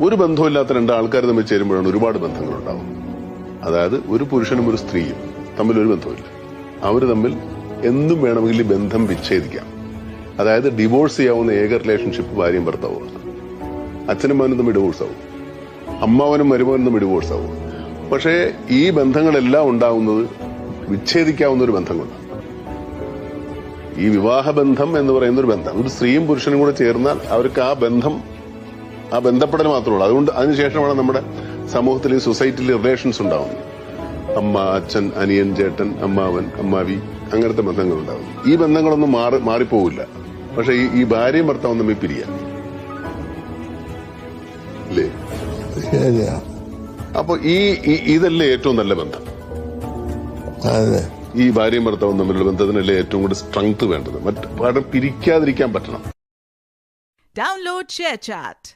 ഒരു ബന്ധമില്ലാത്ത രണ്ട് ആൾക്കാർ തമ്മിൽ ചേരുമ്പോഴാണ് ഒരുപാട് ബന്ധങ്ങൾ ഉണ്ടാവും അതായത് ഒരു പുരുഷനും ഒരു സ്ത്രീയും തമ്മിൽ ഒരു ബന്ധമില്ല അവർ തമ്മിൽ എന്തും വേണമെങ്കിൽ ബന്ധം വിച്ഛേദിക്കാം. അതായത് ഡിവോഴ്സ് ചെയ്യാവുന്ന ഏക റിലേഷൻഷിപ്പ് ഭാര്യയും ഭർത്താവുമാണ് അച്ഛനും മകനും തമ്മിൽ ഡിവോഴ്സ് ആവും. അമ്മാവനും മരുമകനും തമ്മിൽ ഡിവോഴ്സ് ആവും. പക്ഷേ ഈ ബന്ധങ്ങളെല്ലാം ഉണ്ടാവുന്നത് വിച്ഛേദിക്കാവുന്ന ഒരു ബന്ധം ഈ വിവാഹബന്ധം എന്ന് പറയുന്ന ഒരു ബന്ധം. ഒരു സ്ത്രീയും പുരുഷനും കൂടെ ചേർന്നാൽ അവർക്ക് ആ ബന്ധം ആ ബന്ധപ്പെടൽ മാത്രമേ ഉള്ളൂ. അതുകൊണ്ട് അതിനുശേഷമാണ് നമ്മുടെ സമൂഹത്തിൽ ഈ സൊസൈറ്റിയിൽ റിലേഷൻസ് ഉണ്ടാവുന്നത്. അമ്മ അച്ഛൻ അനിയൻ ചേട്ടൻ അമ്മാവൻ അമ്മാവി അങ്ങനത്തെ ബന്ധങ്ങൾ ഉണ്ടാവും. ഈ ബന്ധങ്ങളൊന്നും മാറി മാറിപ്പോവില്ല. പക്ഷെ ഈ ഈ ഭാര്യയും ഭർത്താവും തമ്മിൽ പിരിയാ. അല്ലേ? അപ്പൊ ഈ ഇതല്ലേ ഏറ്റവും നല്ല ബന്ധം? അതെ. ഈ ഭാര്യയും ഭർത്താവും തമ്മിലുള്ള ബന്ധത്തിനല്ലേ ഏറ്റവും കൂടുതൽ സ്ട്രെങ്ത് വേണ്ടത്? മറ്റു പിരിക്കാതിരിക്കാൻ പറ്റണം. Download ShareChat.